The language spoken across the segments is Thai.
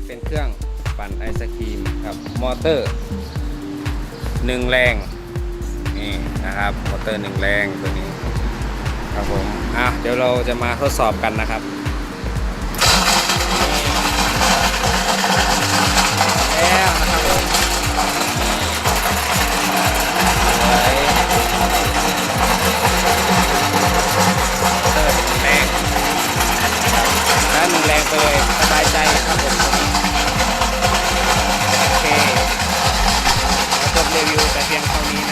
ก็เป็นเครื่องปั่นไอศครีมครับมอเตอร์หนึ่งแรงนี่นะครับมอเตอร์หนึ่งแรงตัวนี้ครับผมอะเดี๋ยวเราจะมาทดสอบกันนะครับแล้วนะครับผมสวยมอเตอร์หนึ่งแรงแล้วหนึ่งแรงไปเลยสบายใจครับผม รีวิวแต่เพียงเท่านี้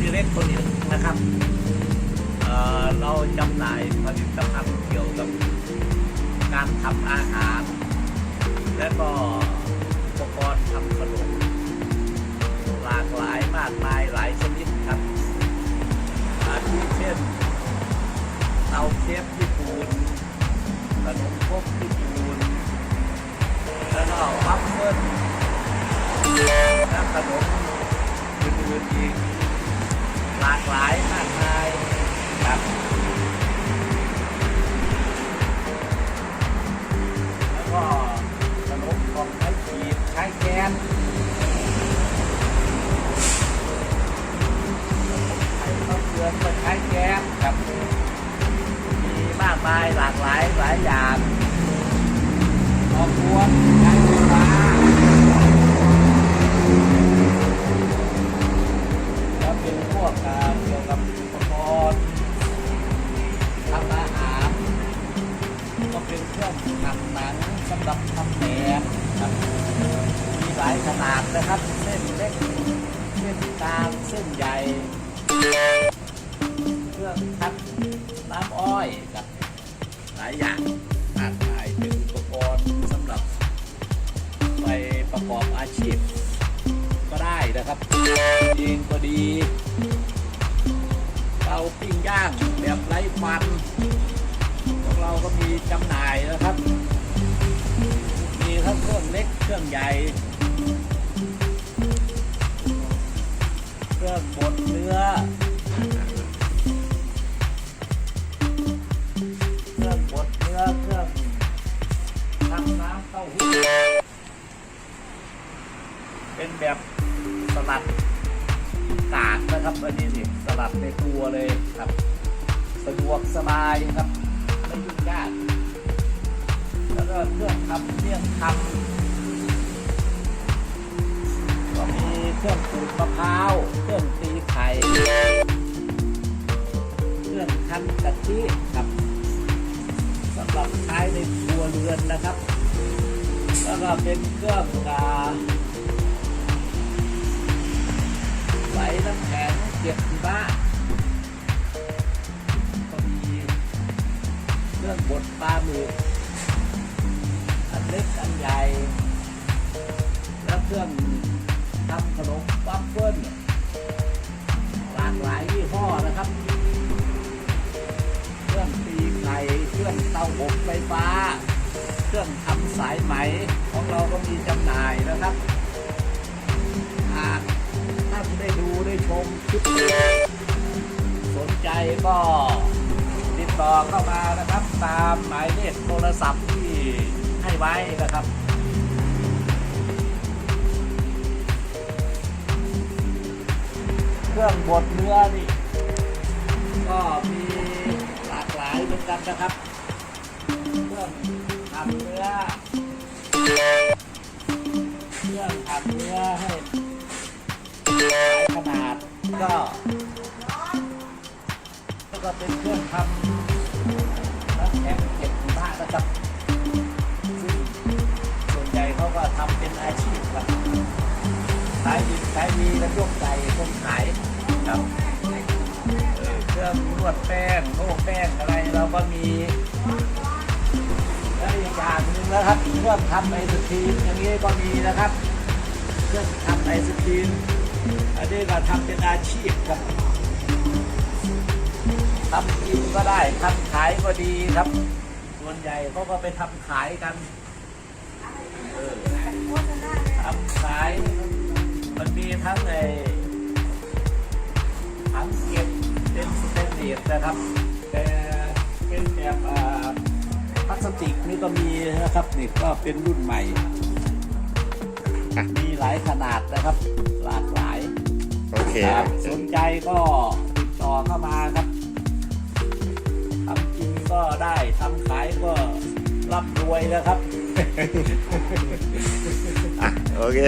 ดิเรกคนนี้นะครับเเราจำหน่ายผลิตภัณฑ์เกี่ยวกับการทำอาหาร และก็อุปกรณ์ทำขนมหลากหลายมากมายหลายชนิดครับอาทิเช่นเตาเชฟญี่ปุ่นขนมครกญี่ปุ่นแล้วก็วัฟเฟิลและขนมอื่นๆอีก ลากหลายมากมายครับแล้วก็สนุกของใช้ขีดใช้แกน เครื่องทำหนังสำหรับทำแหนมครับมีหลายขนาดนะครับ เส้นเล็ก เส้นกลางเส้นใหญ่ เครื่องคัดน้ำอ้อยครับหลายอย่างมากมายเป็นอุปกรณ์สำหรับไปประกอบอาชีพ ก็ได้นะครับเองก็ดีเตาปิ้งย่างแบบไร้มัน ก็มีจำหน่ายนะครับ มีทั้งเครื่องเล็กเครื่องใหญ่ เครื่องบดเนื้อ เครื่องบดเนื้อเครื่องทำน้ำเต้าหู้ เป็นแบบสลัดกากนะครับอันนี้สิสลัดในตัวเลยครับ สะดวกสบายครับ ยุ่งยาก แล้วก็เครื่องทำเมี่ยงคำก็มีเครื่องขูดมะพร้าว เครื่องตีไข่ เครื่องคั้นกะทิครับสำหรับใช้ในครัวเรือนนะครับ แล้วก็เป็นเครื่องกาใส่น้ำแข็งเก็บบ้าน เครื่องทำขนมวัฟเฟิลหลากหลายยี่ห้อนะครับ เครื่องตีไข่เครื่องเตาอบไฟฟ้า เครื่องทำสายไหมของเราก็มีจำหน่ายนะครับหากท่านได้ดูได้ชมคลิปสนใจก็ติดต่อเข้ามานะครับ ตามหมายเลขโทรศัพท์ที่ให้ไว้นะครับ เครื่องบดเนื้อนี่ ก็มีหลากหลายเหมือนกันนะครับ เครื่องทำเนื้อ เครื่องทำเนื้อให้หลายขนาดก็ ก็เป็นเครื่องทำ วดแป้งโม้แป้งอะไรเราก็มีแล้วอีกอย่างหนึ่งนะครับเครื่องทำไอศครีมอย่างนี้ก็มีนะครับเครื่องทำไอศครีมอันนี้ก็ทำเป็นอาชีพครับทำกินก็ได้ทำขายก็ดีครับ ส่วนใหญ่เขาก็ไปทำขายกันเออทำขายมันมีทั้งไอ ตนเลสนะครับ แต่เป็นแบบอ่าพลาสติกนี่ก็มีนะครับนี่ก็เป็นรุ่นใหม่อะมีหลายขนาดนะครับ หลากหลายโอเคครับสนใจก็ติดต่อเข้ามาครับทำกินก็ได้ทำขายก็ร่ำรวยนะครับอะโอเค